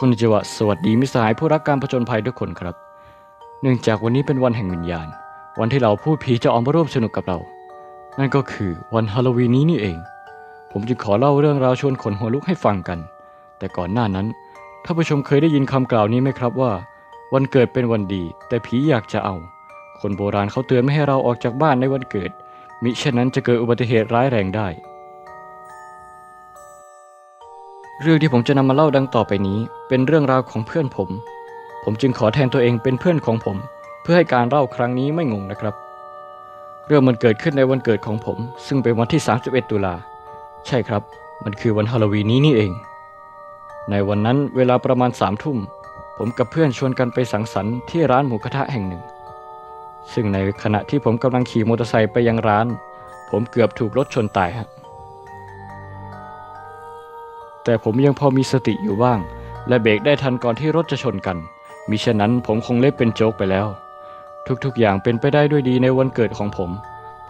คุณจิวะสวัสดีมิสหายผู้รักการผจญภัยทุกคนครับ เนื่องจากวันนี้เป็นวันแห่งวิญญาณ วันที่เราผู้ผีจะออกมาร่วมสนุกกับเรา นั่นก็คือวันฮาโลวีนนี้นี่เอง ผมจึงขอเล่าเรื่องราวชวนขนหัวลุกให้ฟังกัน แต่ก่อนหน้านั้นท่านผู้ชมเคยได้ยินคำกล่าวนี้ไหมครับว่า วันเกิดเป็นวันดี แต่ผีอยากจะเอา คนโบราณเขาเตือนไม่ให้เราออกจากบ้านในวันเกิดมิฉะนั้นจะเกิดอุบัติเหตุร้ายแรงได้ เรื่องที่ผมจะนำมาเล่าดังต่อไปนี้ เป็นเรื่องราวของเพื่อนผม ผมจึงขอแทนตัวเองเป็นเพื่อนของผม เพื่อให้การเล่าครั้งนี้ไม่งงนะครับ เรื่องมันเกิดขึ้นในวันเกิดของผม ซึ่งเป็นวันที่ 31 ตุลา ใช่ครับ มันคือวันฮาโลวีนนี้นี่เอง ในวันนั้นเวลาประมาณสามทุ่ม ผมกับเพื่อนชวนกันไปสังสรรค์ที่ร้านหมูกระทะแห่งหนึ่ง ซึ่งในขณะที่ผมกำลังขี่มอเตอร์ไซค์ไปยังร้าน ผมเกือบถูกรถชนตายฮะ แต่ผมยังพอมีสติอยู่บ้าง และเบรกได้ทันก่อนที่รถจะชนกัน มิฉะนั้นผมคงเล็บเป็นโจ๊กไปแล้ว ทุกๆอย่างเป็นไปได้ด้วยดีในวันเกิดของผม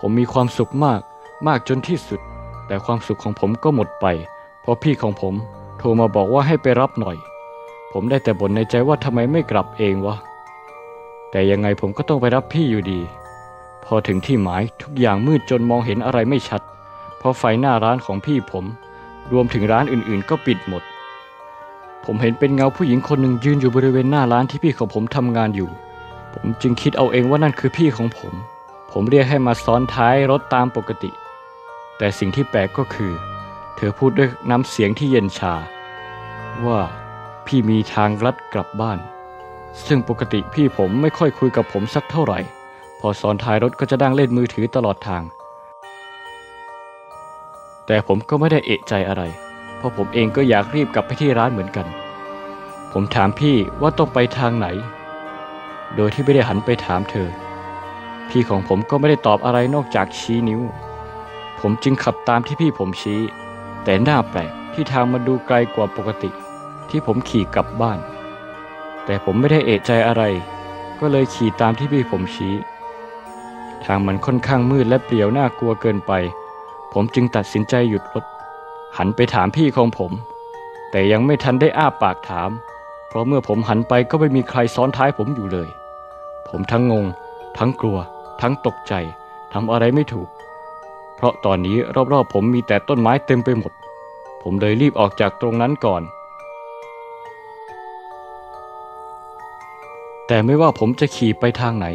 ผมมีความสุขมากมากจนที่สุด แต่ความสุขของผมก็หมดไป เพราะพี่ของผมโทรมาบอกว่าให้ไปรับหน่อย ผมได้แต่บ่นในใจว่าทำไมไม่กลับเองวะ แต่ยังไงผมก็ต้องไปรับพี่อยู่ดี พอถึงที่หมายทุกอย่างมืดจนมองเห็นอะไรไม่ชัด เพราะไฟหน้าร้านของพี่ผม รวมถึงร้านอื่นๆ ก็ปิดหมด ผมเห็นเป็นเงาผู้หญิงคนหนึ่งยืนอยู่บริเวณหน้าร้านที่พี่ของผมทำงานอยู่ ผมจึงคิดเอาเองว่านั่นคือพี่ของผม ผมเรียกให้มาซ้อนท้ายรถตามปกติ แต่สิ่งที่แปลกก็คือ เธอพูดด้วยน้ำเสียงที่เย็นชา ว่าพี่มีทางลัดกลับบ้าน ซึ่งปกติพี่ผมไม่ค่อยคุยกับผมสักเท่าไหร่ พอซ้อนท้ายรถก็จะดังเล่นมือถือตลอดทาง แต่ผมก็ไม่ได้เอะใจอะไร เพราะผมเองก็อยากรีบกลับไปที่ร้านเหมือนกัน ผมถามพี่ว่าต้องไปทางไหน โดยที่ไม่ได้หันไปถามเธอ พี่ของผมก็ไม่ได้ตอบอะไรนอกจากชี้นิ้ว ผมจึงขับตามที่พี่ผมชี้ แต่หน้าแปลกที่ทางมันดูไกลกว่าปกติ ที่ผมขี่กลับบ้าน แต่ผมไม่ได้เอะใจอะไร ก็เลยขี่ตามที่พี่ผมชี้ ทางมันค่อนข้างมืดและเปลี่ยวน่ากลัวเกินไป ผมจึงตัดสินใจหยุดรถ หันไปถามพี่ของผม แต่ยังไม่ทันได้อ้าปากถาม เพราะเมื่อผมหันไปก็ไม่มีใครซ้อนท้ายผมอยู่เลย ผมทั้งงง ทั้งกลัว ทั้งตกใจทำอะไรไม่ถูก เพราะตอนนี้รอบๆผมมีแต่ต้นไม้เต็มไปหมด ผมเลยรีบออกจากตรงนั้นก่อน แต่ไม่ว่าผมจะขี่ไปทางไหน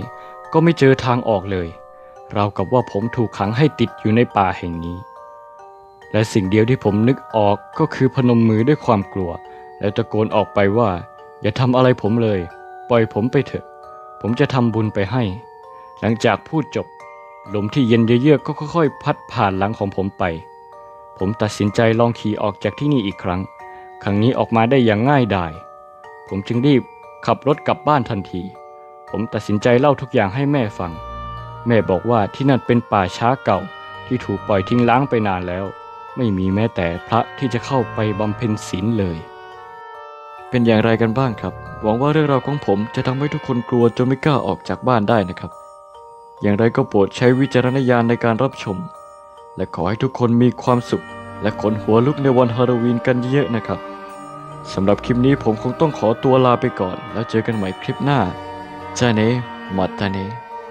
ก็ไม่เจอทางออกเลย ราวกับว่าผมถูกขังให้ติดอยู่ในป่าแห่งนี้ และสิ่งเดียวที่ผมนึกออกก็คือพนมมือด้วยความกลัว แล้วตะโกนออกไปว่า อย่าทำอะไรผมเลย ปล่อยผมไปเถอะ ผมจะทำบุญไปให้ หลังจากพูดจบ ลมที่เย็นเยือกก็ค่อยๆ พัดผ่านหลังของผมไป ผมตัดสินใจลองขี่ออกจากที่นี่อีกครั้ง ครั้งนี้ออกมาได้อย่างง่ายดายผมจึงรีบขับรถกลับบ้านทันที ผมตัดสินใจเล่าทุกอย่างให้แม่ฟัง แม่บอกว่าที่นั่นเป็นป่าช้าเก่าที่ถูกปล่อยทิ้งล้างไปนานแล้ว ไม่มีแม้แต่พระที่จะเข้าไปบำเพ็ญศีลเลย เป็นอย่างไรกันบ้างครับ หวังว่าเรื่องราวของผมจะทำให้ทุกคนกลัวจนไม่กล้าออกจากบ้านได้นะครับ อย่างไรก็โปรดใช้วิจารณญาณในการรับชม และขอให้ทุกคนมีความสุข และขนหัวลุกในวันฮาโลวีนกันเยอะๆนะครับสำหรับคลิปนี้ผมคงต้องขอตัวลาไปก่อน แล้วเจอกันใหม่คลิปหน้าจาเนมัตตาเน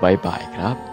บายบายครับ